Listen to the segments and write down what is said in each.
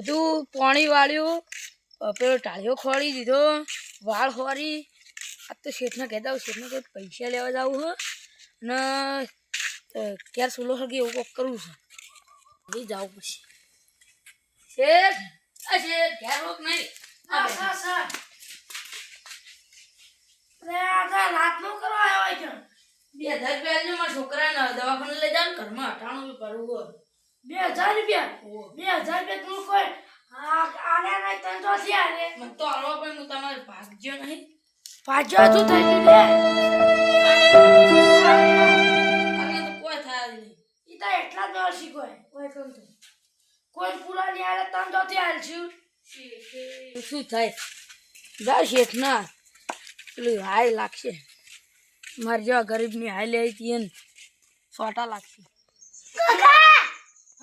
બધું પાણી વાળ્યું પેલો ટાળીઓ ખોળી દીધો વાળ ખોરી. આ તો શેઠને કહેતા હોય શેઠને કંઈ પૈસા લેવા જવું હોય અને ક્યારે સુલો હગી એવું કોક કરવું છે. એ જવું પછી. શેઠ આ શેઠ ઘેર રોક નહીં. બે હજાર રૂપિયા મારા છોકરાને દવાખાને લઈ જાવ ઘરમાં અઠાણું બી કરવું હોય. બે હજાર રૂપિયા? ઓહો. બે હજાર રૂપિયા તું કોઈ આને આલે નહીં તને તો છે આલે. મને તો આલવા પણ હું તમારે ભાગ્યો નહીં. ભાગ્યો તું થઈ ગયું લે. આને તો કોઈ થાય નહીં. એ તો એટલા જ વાર કોઈ. કોઈ કમ તો. કોઈ પૂરા નહીં આલે ત્રણસો થી આલશું શું થાય? જા શેઠ ના પેલું હાય લાગશે. મારે જેવા ગરીબની હાય લે હતી એને. સોટા લાગશે. હા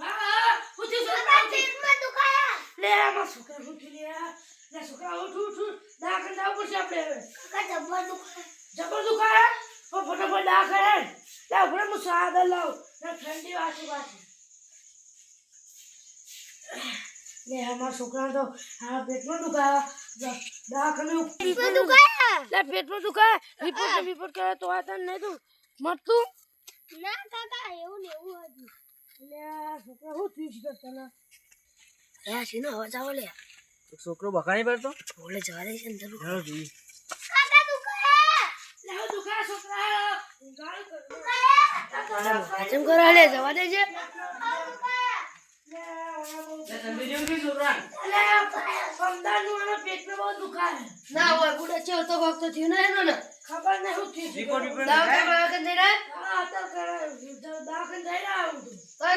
હા હું તું લે આમાં છોકરા ઉઠી લે લે છોકરા ઉઠ ઉઠ. દાખલ જવું પડશે આપણે. હવે જબર દુખાય ઓ ફટાફટ દાખલ હે લે ઉભરે હું સાદા લાવ. ને ઠંડી વાસી વાસી. લે અમારા છોકરા તો હા પેટમાં દુખાય પેટમાં દુખાય? લે પેટમાં દુખાય? રિપોર્ટ રિપોર્ટ કરે તો આ તને નહીં તું મરતું? ના કાકા એવું ને એવું હતું. લે છોકરા હું થયું છે તને? અવાજ આવો લે? છોકરો બકાણી પડતો? બોલે જવા દે છે ને કાકા લે હું છોકરા. ગાળ કર હજમ કરો લે જવા દે છે તમે જેમ કે ના હોય બુડા છે તો કોક તો થયું ના એનો ને. કે નહીં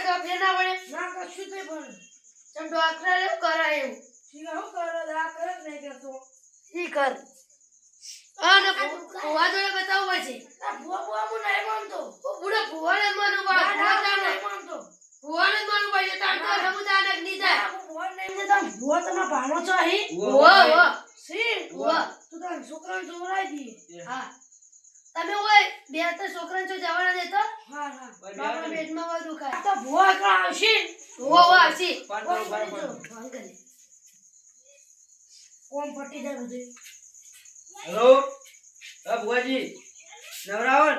તો ફેર ના પડે. ચમ ડોક્ટર એવું કરાય એવું. ઈ કર? અને ભુવા જોડે બતાવવું પડશે ઓ બુડા ભુવા ને માનવું પડે ભુવા તાણે ભુવાને જ માનવું પડશે તાણ તો સમુદાય ને નહીં થાય. ભુવા ભુવા ભુવા છોકરાને જોવરાઈ દઈએ હા. તમે બે તો છોકરા છો જવાના દેતો હા હા બાપના પેટમાં હોય દુખાય તો ભૂવા કા આવશે? ભૂવા ભૂવા આવશે. ફોન કરી કોમ પટી જાય બધું? હેલો? હા ભૂવાજી. નવરાવન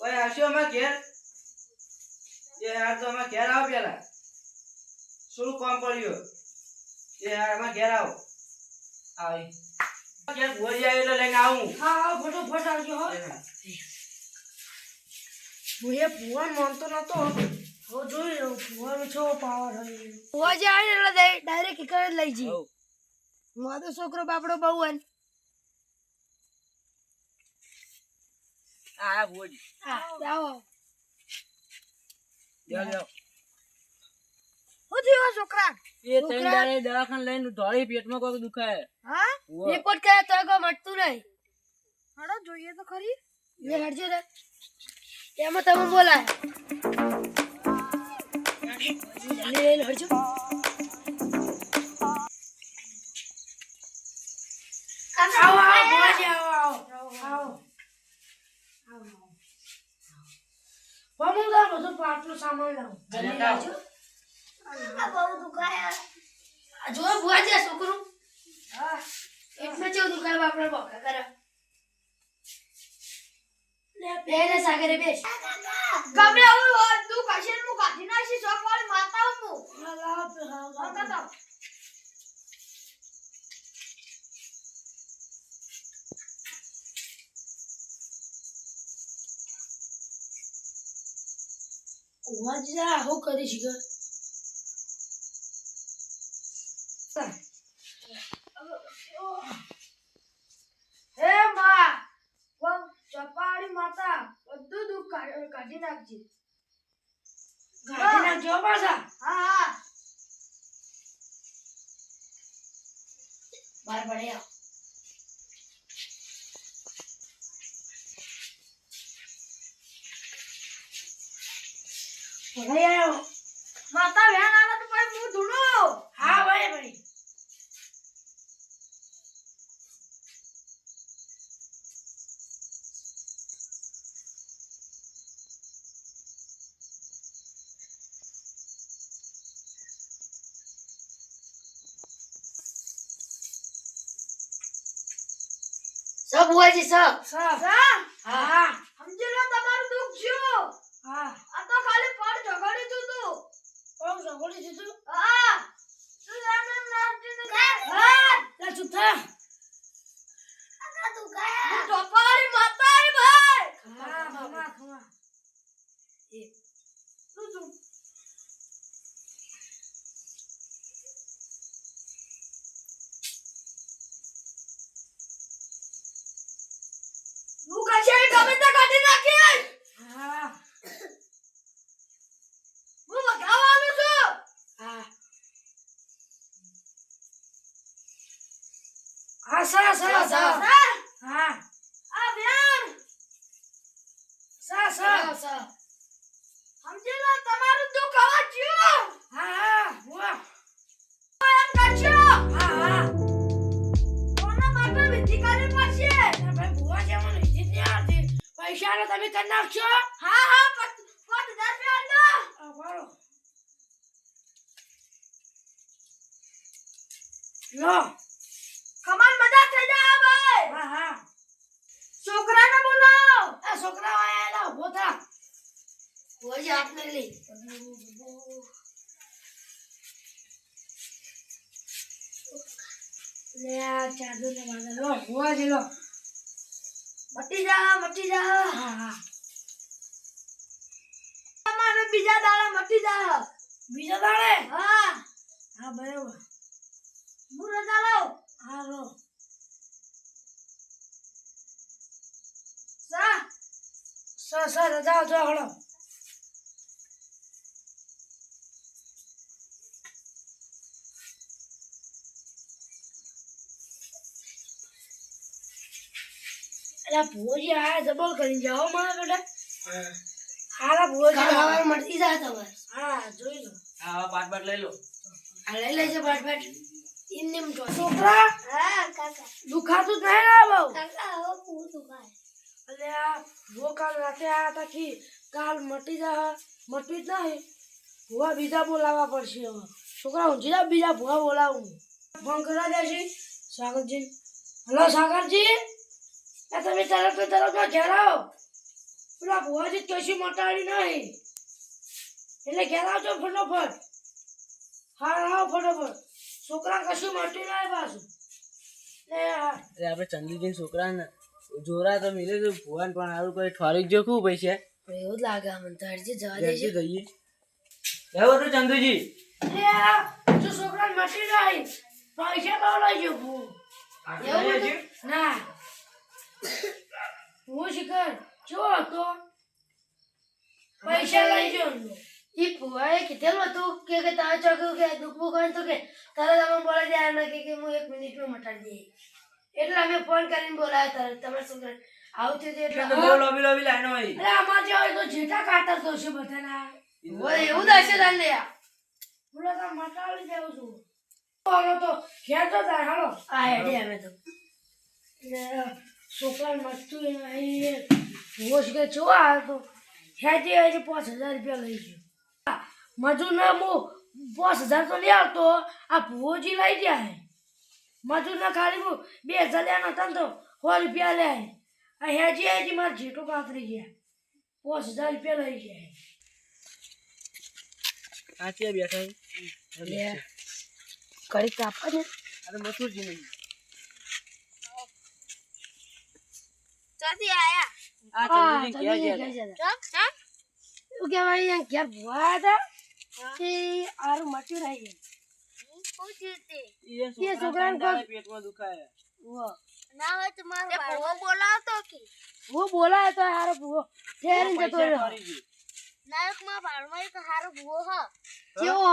ઓય આવશો અમે ઘેર? એ યાર તો અમે ઘેર આવો પેલા શું કામ પડ્યું? એ યાર અમે ઘેર આવો. આવી ઘેર બુઆજી આવે એટલે લઈને આવું. હા હા ફટોફટ આવજો હો. હું એ માનતો નતો. હવે જોઈ રહ્યો ભુવાનો છો પાવર હોય ભુવા આવે એટલે ડાયરેક્ટ ઈકડ જ લઈ જઈએ. મારો છોકરો બાપડો બહુ હોય ને. હા બુઆજી હા આવો લ્યો લ્યો શું થયું છોકરા. એ ત્રણ દવાખાને લઈને ધોળી પેટમાં કોઈ દુખાય. હા? રિપોર્ટ કર્યા તો કોઈ મટતું નહીં. હડો જોઈએ તો ખરી. લે હડજો રે. એમાં તમે બોલાય. જલ્દી હડજો આવો આવો ભુવાજી આવો આવો. આવો. આવો બધું પાટલું સામાન લાવું. જલ્દી લાવજો બહુ દુખાય જો ભુવાજી આ છોકરું. હા. એટલું જેવું દુકાન બાપડો બોકા કરે. બેને સાગરે બેસ ગમે હોય તું કશે હું કાઢી નાખી શોખ વાળી માતા હું હા હા માતા તો ભુવાજી જા હું કરી છે કે હે માં વમ ચપાડી માતા બધું દુઃખ કાઢ- નાખજે. કાઢી નાખજો પાછા. હા હા. બાર પડે ભાઈ આવ્યો માતા વેણ આવે તો પછી હું ધૂણો. હા ભાઈ ભાઈ સબ હોય છે સબ? સબ. હા. થા તું ગયા ટપારી માતા આઈ ભાઈ. હા ખમા ખમા તું તું તું કશે ગમે તે કાઢી નાખી હા હું વગાવાનું છું હા હા સા સા સા સા હા આ બેન સા સા સમજી લો તમારું દુઃખ હવે જ્યું હા હા વાહ એમ કરશો? હા હા. કોના માટે વિધિ કરવી પડશે? ભાઈ બુઆ જેવું નહીં જીતની પૈસા ને તમે કરી નાખશો? હા હા પાંચ હજાર રૂપિયા આલો આ લો. કમાલ મજા થઈ જાય ભાઈ હા હા. છોકરાને બોલાવો આ છોકરા આયા એલા ઊભો થા બુઆજી આપને લઈ લે આ ચાદુ ને માથે લો બુઆ જી લો મટી જા મટી જા હા હા તમારે બીજા દાડા મટી જા બીજો દાડે હા હા બરાબર હું રજા લઉં હા લો સા રજા જો હળો અલા ભોજી આ જબલ કરી જાઓ મારા બેટા. હારા ભુવજી ખાવા મળતી જાય તમારે. હા જોઈ લો. હા હવે બાટ લઈ લો. આ લઈ લેજે બાટ બાટ એમને એમ જો છોકરા? હા કાકા. દુખાતું જ નહીં ને બહુ? કાકા હવે પૂ દુખાય અલે આ ભુવો કાલ રાતે આ હતા કે? કાલ મટી જા મટી જ નહીં ભુવા બીજા બોલાવવા પડશે હવે. છોકરા ઊંઘી જા બીજા ભુવા બોલાવું. ફોન કરવા જશે સાગરજી. હલો સાગરજી. તમે તરત ને તરતમાં ઘેર આવો પેલા ભુવાજી કશી મટાડી નહીં. એટલે ઘેર આવજો ફટાફટ. હા આવો ફટાફટ. છોકરા કશું મટ્યું નહીં પાછું. આપણે ચંદુજી છોકરાને જોરા તો મિલે તો ભુવાન પણ સારું કોઈ ઠોરી જો ખૂબ પૈસા. એવું જ લાગે મને તો હરજી જવા છે જઈએ. એવું હતું ચંદુજી. છોકરા મટી નહીં. પૈસા બહુ લઈ ગયો ભૂ. એવું હતું? ના. હું શિખર જો હતો પૈસા લઈ એમનો. ઈ ફુવાએ કીધેલું હતું કે કે તારે ચોખ્યું કે દુઃખ બુખ હોય ને તો કે તારે તમે બોલાવી દે આ કે કે હું એક મિનિટમાં મટાડી દઈએ એટલે અમે ફોન કરીને બોલાવ્યા તારે તમારા છોકરા આવું થયું એટલે એટલે બહુ લોબી લોબી લાઈનો હોય. અરે અમાર જેવા હોય તો જેઠા કાતર તો છે બધાના હોય એવું જ હશે તારે. લે બોલો તો મટાડી દેવું છું. તો ઘેર તો જાય હાલો. આ હેડે અમે તો. મટતું નહીં હોશ કે જોવા હતો હેજી હેજી પાંચ હજાર રૂપિયા લઈ ગયો. મજૂર ના હું પાંચ હજાર તો લઈ આવતો આ ભુવોજી લઈ ગયા હે. મજૂર ના ખાલી હું બે હજાર લેના હતા ને તો સો રૂપિયા લે આ હેજી હેજી મારા જેટલું કાતરી ગયા. પાંચ હજાર રૂપિયા લઈ ગયા સાચી બેઠા લે કરી કાપા ને. અરે મથુરજી નહીં. ચાથી આયા. આ ચંદુજી તમે ગયા હતા? જતા? શું કહેવાય અહીંયા ઘેર ભૂવા હતા? કે આરું મચ્યું રહી ગયું છોકરાને પેટમાં દુખાય. ના હોય તો મારો ભૂવો બોલાવતો કે? હું બોલાય તો હારો ભૂવો. ફેરીને જતો રહ્યો. ઠોરી ગઈ. નાયકમાં ભાડમાં એક હારો ભૂવો હ. કેવો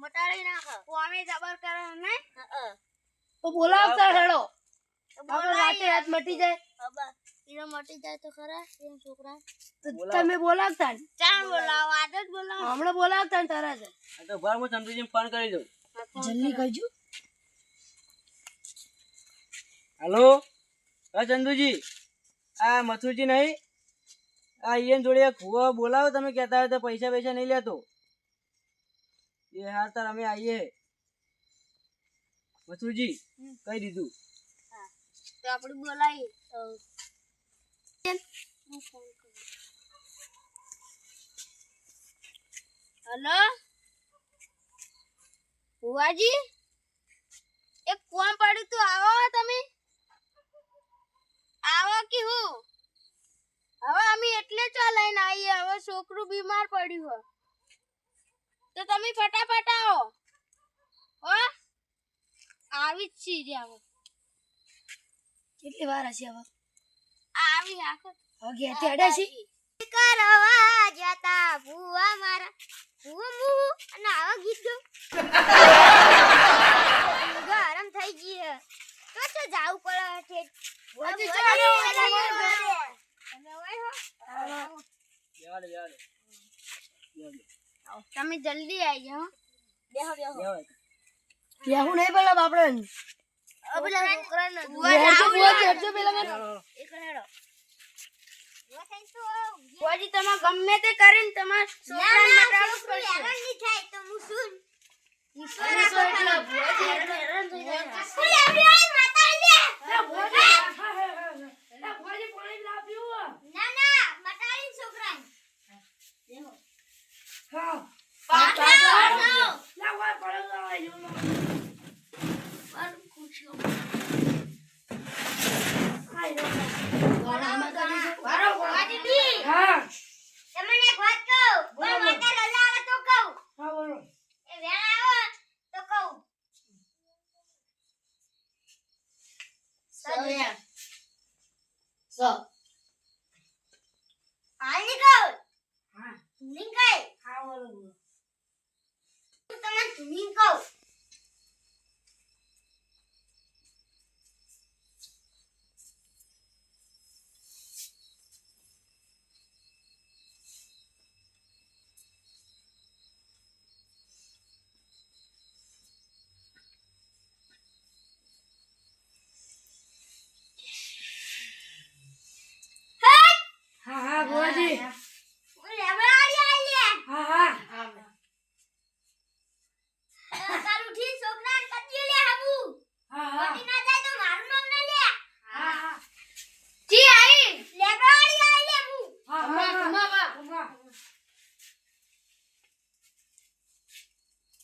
મટાડી નાખ. કોમે જબર કરે ને? તો બોલાવતા હેડો રાતે રાત મટી જાય. બાબા મટી જાય તો ખરા એમ છોકરા. તમે બોલાવતા ને. ચાલ બોલાવો. આજ જ બોલાવો. હમણાં બોલાવતા ને તરત આ તો ભર હું ચંદુજીને ફોન કરી દઉં. જલ્દી કરજો. હાલો? હા ચંદુજી. આ મથુરજી નહીં? આ ઈયન જોડે એક ભૂવો બોલાવો તમે કહેતા હોય તો પૈસા પૈસા નહીં લેતો. એ હાર તાર અમે આવીએ. મથુરજી કહી દીધું. તો આપણે બોલાવી હલો? ભુવાજી? એક કોમ પડ્યું તું. આવો તમે. આવો કે હું? હવે અમે એટલે ચા લઈને આવીએ. હવે છોકરું બીમાર પડ્યું હોય. તો તમે ફટાફટ આવો. હો? આવી જ છીએ હવે કેટલી વાર હશે હવે? આવી આખો. હવે ઘેરથી અડે છે? કરવા જતા ભૂવા મારા. ભૂવા મુહુ અને આવા ગીત ગો. ગરમ થઈ ગઈ હે. તો તો જાવ પડે ચાલો, તમે ઓય હો. યાર યાર. તમે જલ્દી આવી જાઓ. બેહો બેહો બેહો નહીં બોલો બાપડે. પેલા છોકરાને હેડજો ભુવાજી, હેડજો પેલા મને. ભુવાજી તમે ગમે તે કરીને તમારા છોકરાને મટાડવું પડશે નહીં થાય તો હું શું? એટલા ભુવાજી. એટલા હેરાન થઈ જાય. લે ભુવાજી હા, હા, હા, હા. લે ભુવાજી પાણી ના પીવું ના ના મટાડી છોકરાને હા પાછા લે કોઈ પડે તો આવે એવું ના. આઈ રો. ગળામાં તો નહીં. વારો વારો. ભુવાજી હા તમને એક વાત કહું કોઈ બોલો. માતા રજા આવે તો કહું હા બોલો એ વેણ આવે તો કહું સો. હાલની કહું હા તુની કઈ હા બોલો. હું તમને તુની ભુવાજી હું હા કાલ ઉઠી છોકરાને કદી લે હાબુ હા હા ના જાય તો મારું નામ ના લે હા હા જી આઈ લેબડાડી આલી હું હા હા ખમા બા. ખમા.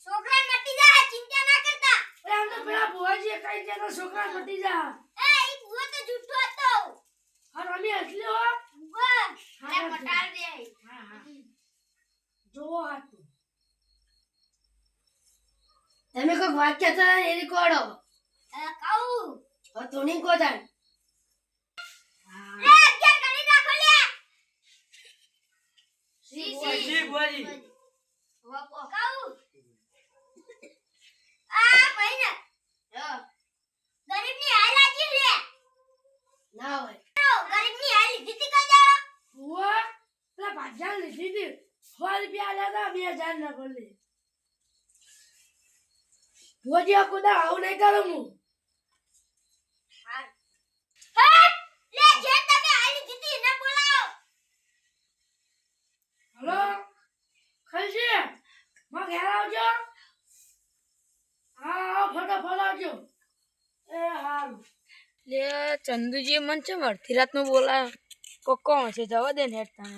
છોકરાને મટી જાય ચિંતા ના કરતા એ આમ તો પેલા ભુવાજીએ કહી દીધા છોકરા મટી જા એ ઈ ભૂવો તો હતો હા અમે એટલી હો ભૂવો હા, લે પટાડ દે આઈ. હા હા જોવો હાથું. તમે કોઈક વાક્ય હતા એ રેકોર્ડો કહું. હવે તો નહીં કહો ભાઈ ને હોય. હાલ કઈ પેલા ભાજ્યા લીધી હતી. સો રૂપિયા હતા બે હજાર ના ભલે. ભુવાજી આ કુદા આવું નહીં કરું હું. હે? લે જે તમે હાલ બોલાવો. ખલજી માં ઘેર આવજો. હા આવો ફટાફટ આવજો. એ હારું. લે ચંદુજી મન છે અડધી રાતનું બોલાયો કોકો હશે જવા દે ને હેઠતા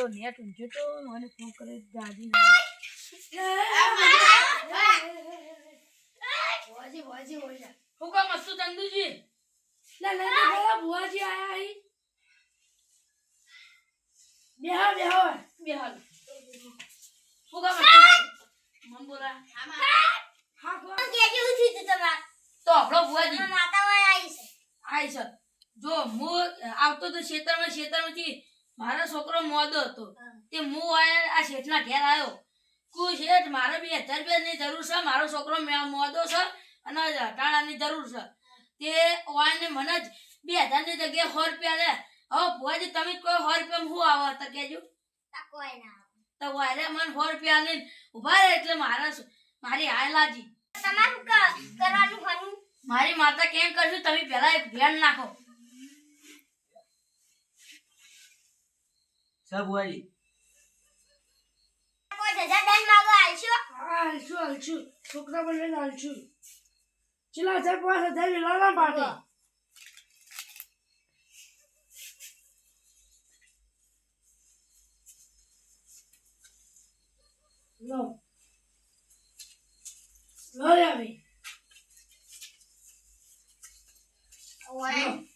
તો નેટ ઊંઘ્યું તો મને ફોન કરી દાદી ભુવાજી ભુવાજી બોલ્યા હું કામ હતું ચંદુજી? લે લે લે ભુવાજી આયા અહીં બેહો બેહો બેહાલ હું કામ મમ બોલા હા કોણ? હું કેજી ઉઠી તમાર? તો આપણો ભુવાજી. માતા વાય આવી છે આય સર. જો હું આવતો તો ખેતરમાં ખેતરમાંથી મારો છોકરો મોદો હતો. તે હું આ શેઠના ઘેર આવ્યો કુ શેઠ મારે બે હજાર રૂપિયાની જરૂર છે. મારો છોકરો મોદો છે અને હટાણાની જરૂર છે. તે ઓને મને જ બે હજારની જગ્યાએ સો રૂપિયા લે. હવે ભુવાજી તમે કોઈ સો રૂપિયા હું આવો? તો કહેજો. તા વાયરે મને સો રૂપિયા લઈને ઊભા રહે એટલે મારા મારી હાયલાજી તમારું કરવાનું મારી માતા કેમ કરશું? તમે પહેલા એક ભેણ નાખો. આલશો હા હાલશું? હાલશું છોકરા બોલે હાલશું. ચલા હજાર પાંચ હજાર લાલા પાટે. લો. લો રે ભાઈ. ઓય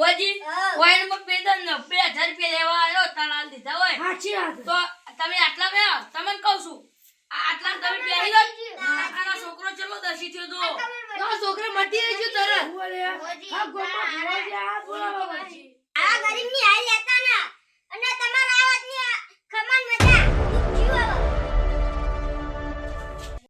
ભુવાજી હા. વાઈનમાં પેદન ને બે હજાર રૂપિયા લેવા આવ્યો તને હાલ દીધા હોય. સાચી વાત તો તમે આટલા બે તમને કહું છું આ આટલા તમે પહેરી લો કાકાનો છોકરો ચલો દસી થયો તો. તો છોકરો મટી રહી છે તરત બોલે આ ગોમા ભુવાજી આ બોલાવા આ ગરીબની હાલ લેતા